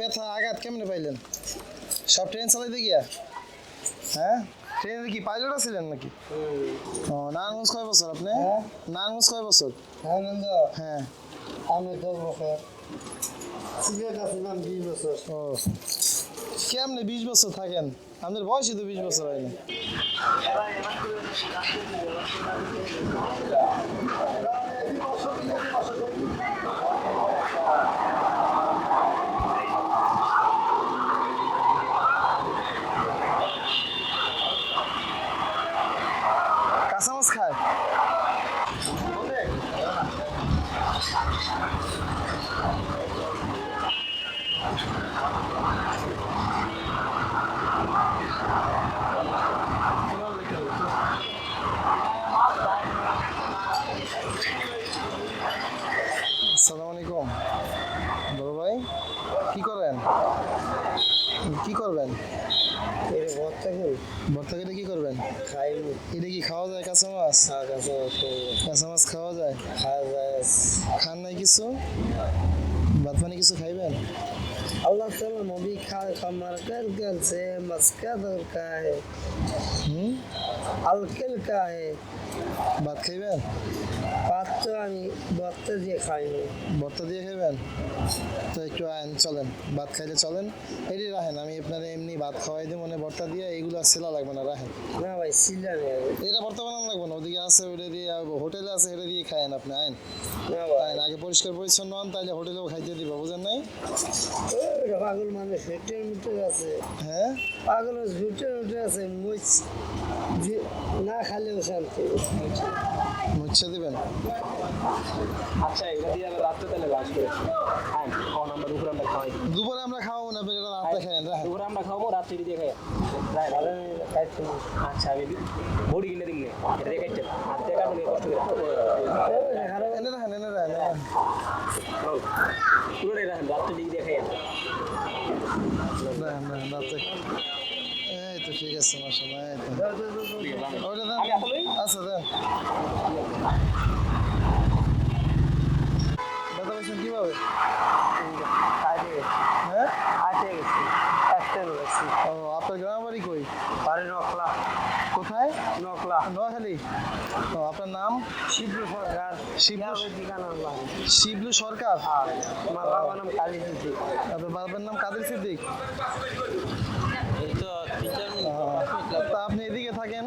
ব্যথা আঘাত কেমনে পাইলেন? সব ট্রেন চালাইতে গিয়া? হ্যাঁ? ট্রেনের কি পাইলট ছিলেন নাকি? ও নারায়ণগঞ্জ কয় বছর আপনি? হ্যাঁ। নারায়ণগঞ্জ কয় বছর? হ্যাঁ। আমি তো বছর। কেমনে বিশ বছর থাকেন? আমাদের বয়সই তো বিশ বছর হয়নি কাঁচা মাছ খায় আসসালামু আলাইকুম। বড় ভাই কি করেন? কি করবেন? ভর্তা কেটে কি করবেন? এটা কি খাওয়া যায় কাঁচা মাছ? কাছে কাঁচা মাছ খাওয়া যায়? খাওয়া যায়। খান নাই কিছু? ভাত পানি কিছু খাইবেন? আল্লাহ নবী খায় খামার কাল কাল সে মস্কা দরকার है হুম? আলকেল কা है ভাত খাইবেন? ভাত তো আমি ভর্তা দিয়ে খাইনি ভর্তা দিয়ে খাইবেন? তো একটু আইন চলেন। ভাত খাইলে চলেন। এটি রাখেন আমি আপনার এমনি ভাত খাওয়াই দিই মনে ভর্তা দিয়ে এইগুলো সেলা লাগবে না রাখেন না ভাই ছিলাম এটা ভর্তা বানানো লাগবে না ওদিকে আছে ওইটা দিয়ে হোটেলে আছে এটা দিয়ে খায়েন আপনি আইন না ভাই। আইন আগে পরিষ্কার পরিচ্ছন্ন হন তাহলে হোটেলেও খাইতে দিবা বুঝেন নাই? পাগল মানুষ হেঁটের মধ্যে আছে হ্যাঁ? পাগল ঝুটের মধ্যে আছে মুচ না খালেও শান্তি। মুচ্ছে দিবেন? আচ্ছা এগুলো দিয়ে রাত্রে তাহলে হ্যাঁ খাওয়া আমরা দুপুরে আমরা খাওয়াই। দুপুরে আমরা খাওয়াবো না এটা রাতে খাইন রাখেন। দুপুরে আমরা খাওয়াবো রাত্রে দিয়ে খাই রাই ভালো খাইতে আচ্ছা আমি বড়ি কিনে দিন এটা দিয়ে খাইতে হাত দিয়ে কষ্ট করে এনে রাখেন এনে রাখেন। এনে রাখেন। পুরোটাই রাখেন রাত্রে দিয়ে দিয়ে খাই রাখেন রাখেন রাতে এই তো ঠিক আছে মাসাল্লাহ এই তো। ওটা দেন আমি আচ্ছা দেন দাদা বলছেন কীভাবে খাইতে হ্যাঁ খাইতে গেছি ও আপনার গ্রাম বাড়ি কই? বাড়ি নকলা। কোথায়? নকলা। নোয়াখালী? ও আপনার নাম? শিবলু সরকার। শিবলু শিবলু সরকার? আমার বাবার নাম কালী দিদি আপনার বাবার নাম কাদের সিদ্দিক? আপনি এদিকে থাকেন?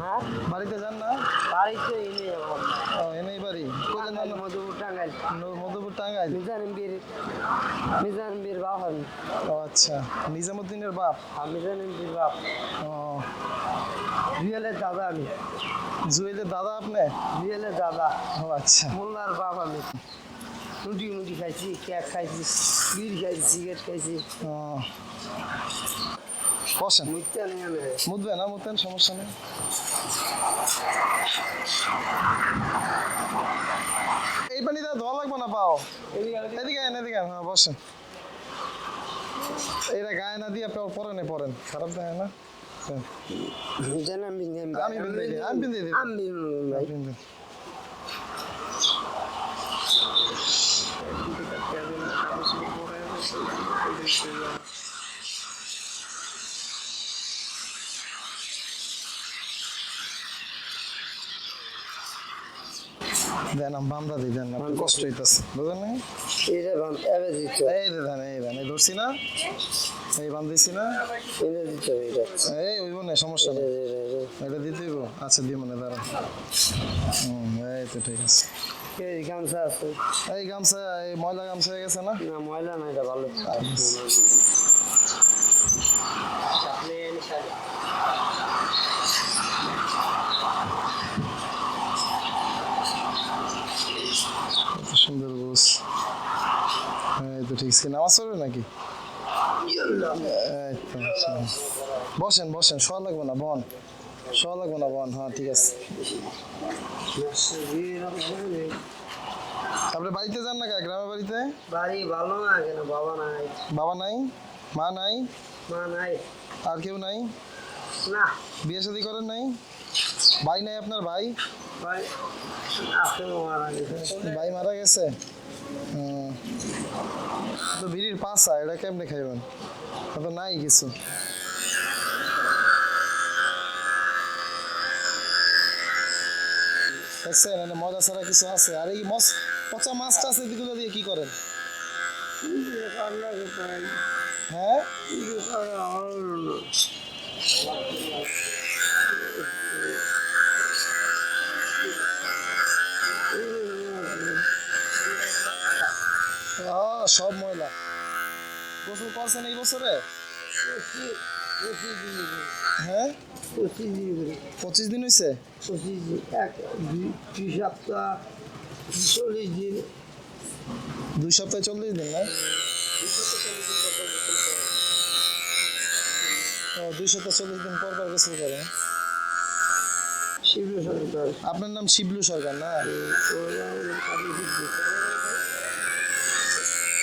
হ্যাঁ? বাড়িতে যান না? বাড়িতে এনে আমার ও এনেই বাড়ি কোথায় টাঙ্গাইল মধুপুর টাঙ্গাইল মধুপুর টাঙ্গাইল? মিজান বীর মিজান বাপ আমি। ও আচ্ছা। নিজামুদ্দিনের বাপ? আর মিজান বাপ। ও। রিয়েলের দাদা আমি। জুয়েলের দাদা আপনি? রিয়েলের দাদা। ও আচ্ছা। মোল্লার বাপ আমি। রুটি মুটি খাইছি কেক খাইছি বিড়ি খাইছি সিগারেট খাইছি। ও। বসেন। আমি। না মুতেন সমস্যা নেই এই পানিতে ধোয়া লাগবে না পাও এদিকে আন এদিকে আন, হ্যাঁ বসেন। এটা গায়ে না দিয়ে আপনি পরেন পরেন খারাপ দেখে না। আমি আমি আমি বিন্দু দিই। আমি ভাই বিন্দু। দেন বান্দা দিই দেন কষ্ট হইতেছে বুঝলেন না এটা বান এবে দিতে এই দেন এই দেন এই ধরছি না। এই বান্ধ দিছি না। এটা দিতে এটা এই ওই না সমস্যা নেই। এটা দিতে হইব? আচ্ছা দিয়ে মনে দাঁড়ান হুম এই তো ঠিক আছে। এই গামছা আছে? এই গামছা এই ময়লা গামছা হয়ে গেছে না? না ময়লা না এটা ভালো। কত সুন্দর বুঝ এই তো ঠিক আছে। নামাজ পড়বে নাকি। বসেন বসেন শোয়া লাগবে না বন। শোয়া লাগবে না বন। হ্যাঁ ঠিক আছে। আপনি বাড়িতে যান না কা? গ্রামের বাড়িতে? বাড়ি ভালো না কেন বাবা নাই। বাবা নাই? মা নাই? মা নাই। আর কেউ নাই? না। বিয়ে শাদী করেন নাই? ভাই নাই আপনার ভাই? ভাই মারা গেছে। তো বিড়ির পাশা এটা কেমনে খাইবেন? তো নাই কিছু? দেখছেন মজা ছাড়া কিছু আছে? আর এই মস পচা মাছটা আছে এগুলো দিয়ে কি করেন? হ্যাঁ? সব ময়লা। গোসল করছেন এই বছরে? হ্যাঁ? পঁচিশ দিন হয়েছে পঁচিশ দিন এক দুই সপ্তাহ চল্লিশ দিন দুই সপ্তাহে চল্লিশ দিন না দুই সপ্তাহ চল্লিশ দিন পর পর গোসল করেন। শিবির সরকার। আপনার নাম শিবলু সরকার না?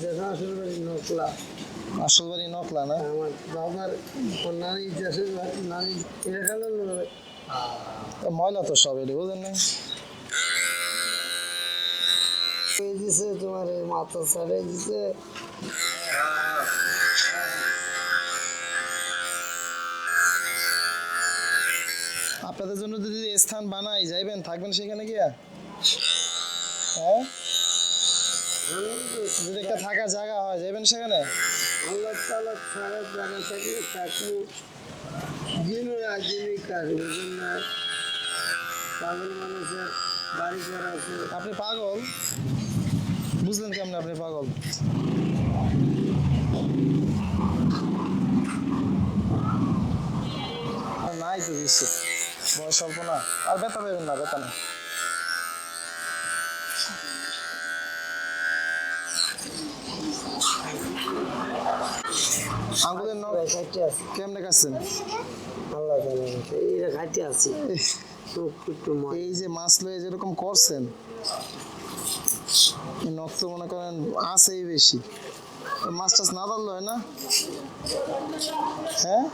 দেখা শুরু করি নকলা আসল বাড়ি নকলা না? আমার বাবার নানি দেশের নানি এটা ময়লা তো সব এটি বুঝেন না দিছে তোমার এই মাথা ছাড়ে দিছে আপনাদের জন্য যদি স্থান বানাই যাইবেন থাকবেন সেখানে গিয়া? হ্যাঁ? যদি একটা থাকার জায়গা হয়, যাইবেন সেখানে? আল্লাহ তালা জায়গা থাকলে পাগল মানুষের বাড়ি করা আছে আপনি পাগল? বুঝলেন কেমন আপনি পাগল? নাই তো বয়স অল্প না। আর বেতা পাবেন না বেতা না আঙ্গুলের নখ কেমনে কাটছেন আল্লাহ তালা এইটা খাইতে আছে। এই যে মাছ লয়ে যেরকম করছেন নখ তো মনে করেন আছেই বেশি। মাছ টাছ না ধরলো হয় না? হ্যাঁ?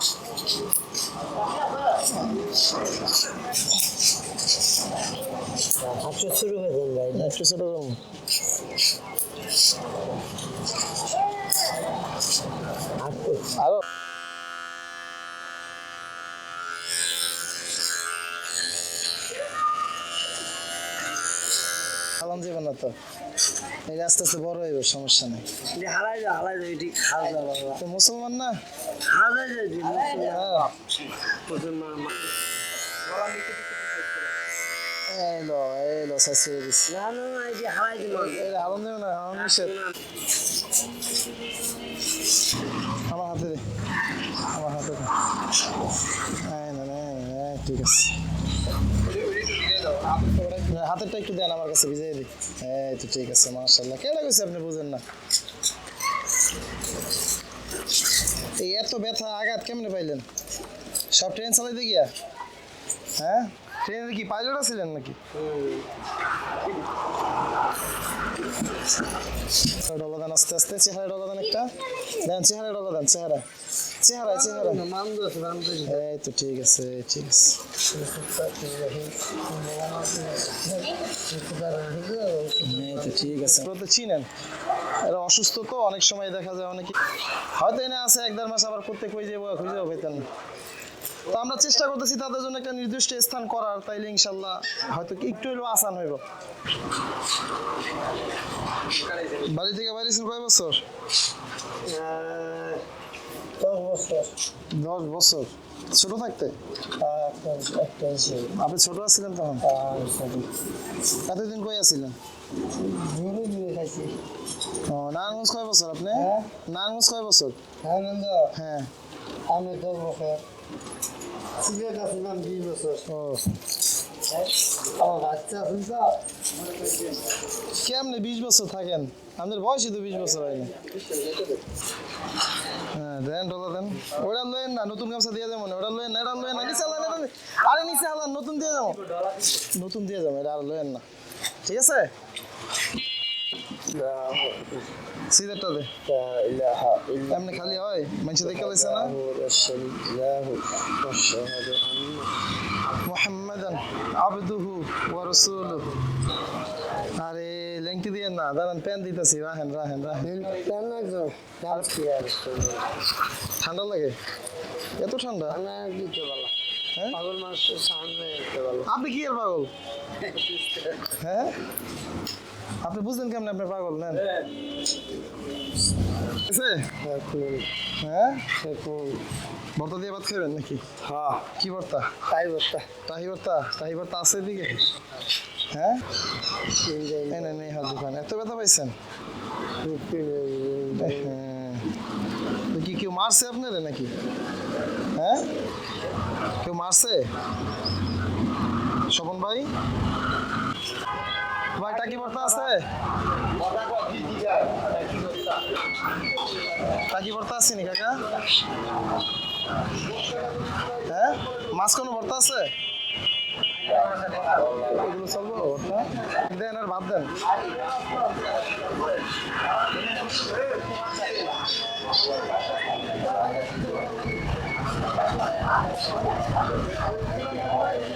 শুরু হয়ে যান ভাই। ছোট করুন। আরও খালাম যাবে না তো। এই আস্তে আস্তে বড় হইব সমস্যা নেই। হালাই যাও হালাই যাও এটি খাওয়া তো মুসলমান না? যায় এটি হ্যাঁ। মুসলমান এলো এলো শাশুড়ি দিচ্ছি না না না দেবে নিষেধ আমার হাতে দে আমার হাতে দে এই না না, না, ঠিক আছে। হাতেরটা একটু দেন আমার কাছে, ভিজাই দিই। এই তো ঠিক আছে মার্শাল্লাহ কেন কইছে আপনি, বুঝেন না। এই এত ব্যথা, আঘাত কেমনে পাইলেন? সব ট্রেন চালাইতে গিয়া? হ্যাঁ? ট্রেনের কি পাইলট ছিলেন নাকি? দেন আস্তে আস্তে। চেহারা ডলা দেন একটা? দেন চেহারা ডলা দেন চেহারা চেহারা চেহারা এই তো, ঠিক আছে ঠিক আছে। এই তো, ঠিক আছে। তো চিনেন। এরা অসুস্থ তো, অনেক সময় দেখা যায় অনেকে। হয়তো এনে আছে, এক দেড় মাস আবার করতে কই যাব খুঁজেও পেতেন না। তো আমরা চেষ্টা করতেছি তাদের জন্য একটা নির্দিষ্ট স্থান করার তাইলে ইনশাল্লাহ হয়তো একটু হলেও আসান হইব। বাড়ি থেকে বাইরেছেন কয় বছর? দশ বছর। ছোট থাকতে? আপনি ছোট আছিলেন তখন? এতদিন কই আছিলেন? নারায়ণগঞ্জ কয় বছর আপনি? হ্যাঁ। নারায়ণগঞ্জ কয় বছর? হ্যাঁ। আমি দশ বছর। সিলেট আসলাম বিশ বছর ও আমার বাচ্চা আছে তো কেমনে বিশ বছর থাকেন আমাদের বয়সই তো বিশ বছর হয়নি হ্যাঁ দেন ডলা দেন ওটা লয়েন না নতুন গামছা দিয়ে দেবো না ওটা লয়েন না এটা লয়েন না নিচে আরে আরে নিচে হালান নতুন দিয়ে যাব নতুন দিয়ে যাব এটা আর লয়েন না ঠিক আছে সিদারটা দে এমনি খালি হয়? মানুষ দেখে লাইছে না? মুহাম্মাদান আবদুহু ওয়া আরে লেংকি দিয়ে না দাঁড়ান প্যান দিতেছি রাহেন রাহেন রাহেন ঠান্ডা লাগে? এত ঠান্ডা? দিতে পারলাম। হ্যাঁ? পাগল মানুষ সামনে আপনি কি পাগল? হ্যাঁ? হ্যাঁ? আপনি বুঝলেন কেমন আপনি পাগল নেন? হ্যাঁ? ভর্তা দিয়ে ভাত খাবেন নাকি? হ্যাঁ। কি ভর্তা? তাই বলতা তাহি ভর্তা? তাহি ভর্তা আছে এদিকে? হ্যাঁ? হাত দোকান এত ব্যথা পাইছেন? হ্যাঁ। কি কেউ মারছে আপনারে নাকি? হ্যাঁ? কেউ মারছে? স্বপন ভাই? ভাই, টাকি ভর্তা আছে? টাকি ভর্তা আছে নি কাকা? হ্যাঁ? মাছ কোনো ভর্তা আছে? এগুলো দেন আর ভাত দেন। ভবন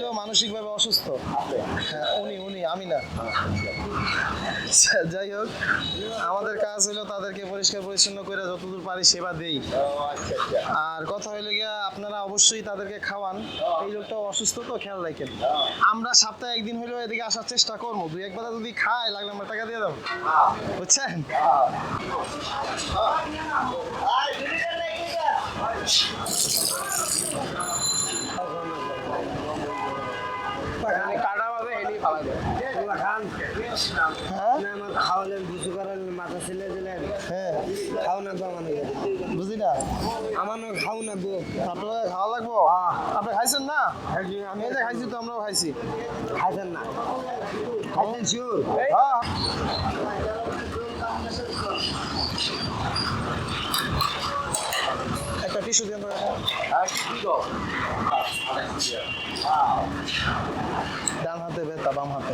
মানসিকভাবে অসুস্থ? হ্যাঁ উনি উনি, আমি না। যাই হোক, আমাদের কাজ হলো তাদেরকে পরিষ্কার পরিচ্ছন্ন করে যতদূর পারি সেবা দেই। আর কথা হইল গিয়া, আপনারা অবশ্যই তাদেরকে খাওয়ান। এই লোকটা অসুস্থ তো, খেয়াল রাখেন। আমরা সপ্তাহে একদিন হইলেও এদিকে আসার চেষ্টা করব। দুই একবার যদি খায়, লাগলে আমরা টাকা দিয়ে দেবো। বুঝছেন পাবে এলি ভালো তোমরা খান হ্যাঁ? খাওয়ালেন কিছু করার মাথা ছেলে দিলেন হ্যাঁ। খাও না তো আমার বুঝি খাও না গো আপনারা খাওয়া লাগবো? খাইছেন না? আমি যে খাইছি তো, আমরাও খাইছি। খাইছেন না? খাইছেন হ্যাঁ। একটা টিস্যু ডান হাতে ব্যথা, বাম হাতে।